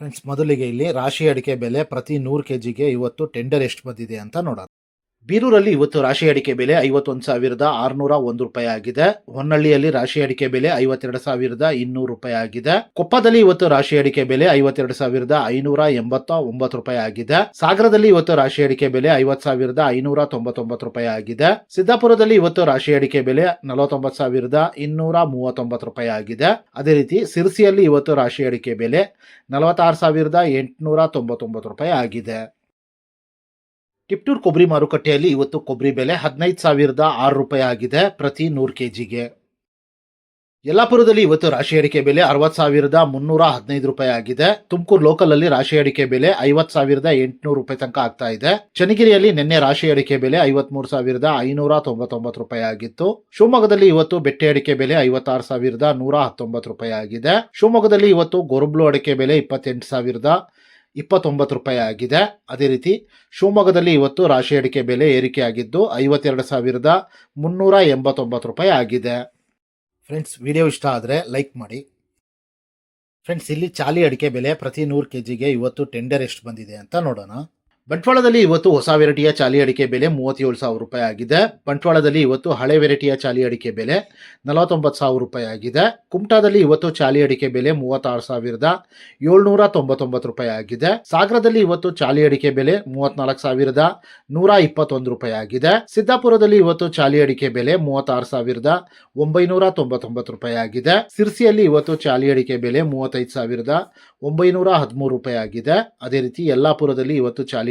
Friends ಮೊದಲಿಗೆ ಇಲ್ಲಿ ರಾಶಿ ಅಡಿಕೆ ಬೆಲೆ ಪ್ರತಿ ನೂರು ಕೆ ಜಿಗೆ ಇವತ್ತು ಟೆಂಡರ್ ಎಷ್ಟು ಬಂದಿದೆ ಅಂತ ನೋಡೋಣ. ಬೀರೂರಲ್ಲಿ ಇವತ್ತು ರಾಶಿ ಅಡಿಕೆ ಬೆಲೆ ಐವತ್ತೊಂದು ಸಾವಿರದ ಆರುನೂರ ಒಂದು ರೂಪಾಯಿ ಆಗಿದೆ. ಹೊನ್ನಳ್ಳಿಯಲ್ಲಿ ರಾಶಿ ಅಡಿಕೆ ಬೆಲೆ ಐವತ್ತೆರಡು ಸಾವಿರದ ಇನ್ನೂರು ರೂಪಾಯಿ ಆಗಿದೆ. ಕೊಪ್ಪದಲ್ಲಿ ಇವತ್ತು ರಾಶಿ ಅಡಿಕೆ ಬೆಲೆ ಐವತ್ತೆರಡು ಸಾವಿರದ ಐನೂರ ಎಂಬತ್ತ ಒಂಬತ್ತು ರೂಪಾಯಿ ಆಗಿದೆ. ಸಾಗರದಲ್ಲಿ ಇವತ್ತು ರಾಶಿ ಅಡಿಕೆ ಬೆಲೆ ಐವತ್ ಸಾವಿರದ ಐನೂರ ತೊಂಬತ್ತೊಂಬತ್ತು ರೂಪಾಯಿ ಆಗಿದೆ. ಸಿದ್ದಾಪುರದಲ್ಲಿ ಇವತ್ತು ರಾಶಿ ಅಡಿಕೆ ಬೆಲೆ ನಲವತ್ತೊಂಬತ್ತು ಸಾವಿರದ ಇನ್ನೂರ ಮೂವತ್ತೊಂಬತ್ತು ರೂಪಾಯಿ ಆಗಿದೆ. ಅದೇ ರೀತಿ ಸಿರ್ಸಿಯಲ್ಲಿ ಇವತ್ತು ರಾಶಿ ಅಡಿಕೆ ಬೆಲೆ ನಲವತ್ತಾರು ಸಾವಿರದ ಎಂಟುನೂರ ತೊಂಬತ್ತೊಂಬತ್ತು ರೂಪಾಯಿ ಆಗಿದೆ. ಟಿಪ್ಟೂರ್ ಕೊಬ್ಬರಿ ಮಾರುಕಟ್ಟೆಯಲ್ಲಿ ಇವತ್ತು ಕೊಬ್ಬರಿ ಬೆಲೆ ಹದಿನೈದು ಸಾವಿರದ ಆರು ರೂಪಾಯಿ ಆಗಿದೆ, ಪ್ರತಿ ನೂರು ಕೆಜಿಗೆ. ಯಲ್ಲಾಪುರದಲ್ಲಿ ಇವತ್ತು ರಾಶಿ ಅಡಿಕೆ ಬೆಲೆ ಅರವತ್ತು ಸಾವಿರದ ಮುನ್ನೂರ ಹದಿನೈದು ರೂಪಾಯಿ ಆಗಿದೆ. ತುಮಕೂರು ಲೋಕಲ್ ಅಲ್ಲಿ ರಾಶಿ ಅಡಿಕೆ ಬೆಲೆ ಐವತ್ತು ಸಾವಿರದ ಎಂಟುನೂರು ರೂಪಾಯಿ ತನಕ ಆಗ್ತಾ ಇದೆ. ಚನ್ನಗಿರಿಯಲ್ಲಿ ನಿನ್ನೆ ರಾಶಿ ಅಡಿಕೆ ಬೆಲೆ ಐವತ್ಮೂರು ಸಾವಿರದ ಐನೂರ ತೊಂಬತ್ತೊಂಬತ್ತು ರೂಪಾಯಿ ಆಗಿತ್ತು. ಶಿವಮೊಗ್ಗದಲ್ಲಿ ಇವತ್ತು ಬೆಟ್ಟೆ ಅಡಿಕೆ ಬೆಲೆ ಐವತ್ತಾರು ಸಾವಿರದ ನೂರ ಹತ್ತೊಂಬತ್ತು ರೂಪಾಯಿ ಆಗಿದೆ. ಶಿವಮೊಗ್ಗದಲ್ಲಿ ಇವತ್ತು ಗೊರಬ್ಲು ಅಡಿಕೆ ಬೆಲೆ ಇಪ್ಪತ್ತೆಂಟು ಸಾವಿರದ ಇಪ್ಪತ್ತೊಂಬತ್ತು ರೂಪಾಯಿ ಆಗಿದೆ. ಅದೇ ರೀತಿ ಶಿವಮೊಗ್ಗದಲ್ಲಿ ಇವತ್ತು ರಾಶಿ ಅಡಿಕೆ ಬೆಲೆ ಏರಿಕೆಯಾಗಿದ್ದು ಐವತ್ತೆರಡು ಸಾವಿರದ ಮುನ್ನೂರ ಎಂಬತ್ತೊಂಬತ್ತು ರೂಪಾಯಿ ಆಗಿದೆ. ಫ್ರೆಂಡ್ಸ್ ವಿಡಿಯೋ ಇಷ್ಟ ಆದರೆ ಲೈಕ್ ಮಾಡಿ. ಫ್ರೆಂಡ್ಸ್ ಇಲ್ಲಿ ಚಾಲಿ ಅಡಿಕೆ ಬೆಲೆ ಪ್ರತಿ ನೂರು ಕೆ ಜಿಗೆ ಇವತ್ತು ಟೆಂಡರ್ ಎಷ್ಟು ಬಂದಿದೆ ಅಂತ ನೋಡೋಣ. ಬಂಟ್ವಾಳದಲ್ಲಿ ಇವತ್ತು ಹೊಸ ವೆರೈಟಿಯ ಚಾಲಿ ಅಡಿಕೆ ಬೆಲೆ ಮೂವತ್ತೇಳು ಸಾವಿರ ರೂಪಾಯಿ ಆಗಿದೆ. ಬಂಟ್ವಾಳದಲ್ಲಿ ಇವತ್ತು ಹಳೆ ವೆರೈಟಿಯ ಚಾಲಿ ಅಡಿಕೆ ಬೆಲೆ ನಲವತ್ತೊಂಬತ್ತು ಸಾವಿರ ರೂಪಾಯಿ ಆಗಿದೆ. ಕುಮಟಾದಲ್ಲಿ ಇವತ್ತು ಚಾಲಿ ಅಡಿಕೆ ಬೆಲೆ ಮೂವತ್ತಾರು ಸಾವಿರದ ಏಳ್ನೂರ ತೊಂಬತ್ತೊಂಬತ್ತು ರೂಪಾಯಿ ಆಗಿದೆ. ಸಾಗರದಲ್ಲಿ ಇವತ್ತು ಚಾಲಿ ಅಡಿಕೆ ಬೆಲೆ ಮೂವತ್ನಾಲ್ಕು ಸಾವಿರದ ನೂರ ಇಪ್ಪತ್ತೊಂದು ರೂಪಾಯಿ ಆಗಿದೆ. ಸಿದ್ದಾಪುರದಲ್ಲಿ ಇವತ್ತು ಚಾಲಿ ಅಡಿಕೆ ಬೆಲೆ ಮೂವತ್ತಾರು ಸಾವಿರದ ಒಂಬೈನೂರ ತೊಂಬತ್ತೊಂಬತ್ತು ರೂಪಾಯಿ ಆಗಿದೆ. ಸಿರ್ಸಿಯಲ್ಲಿ ಇವತ್ತು ಚಾಲಿ ಅಡಿಕೆ ಬೆಲೆ ಮೂವತ್ತೈದು ಸಾವಿರದ ಒಂಬೈನೂರ ಹದಿಮೂರು ರೂಪಾಯಿ ಆಗಿದೆ. ಅದೇ ರೀತಿ ಯಲ್ಲಾಪುರದಲ್ಲಿ ಇವತ್ತು ಚಾಲಿ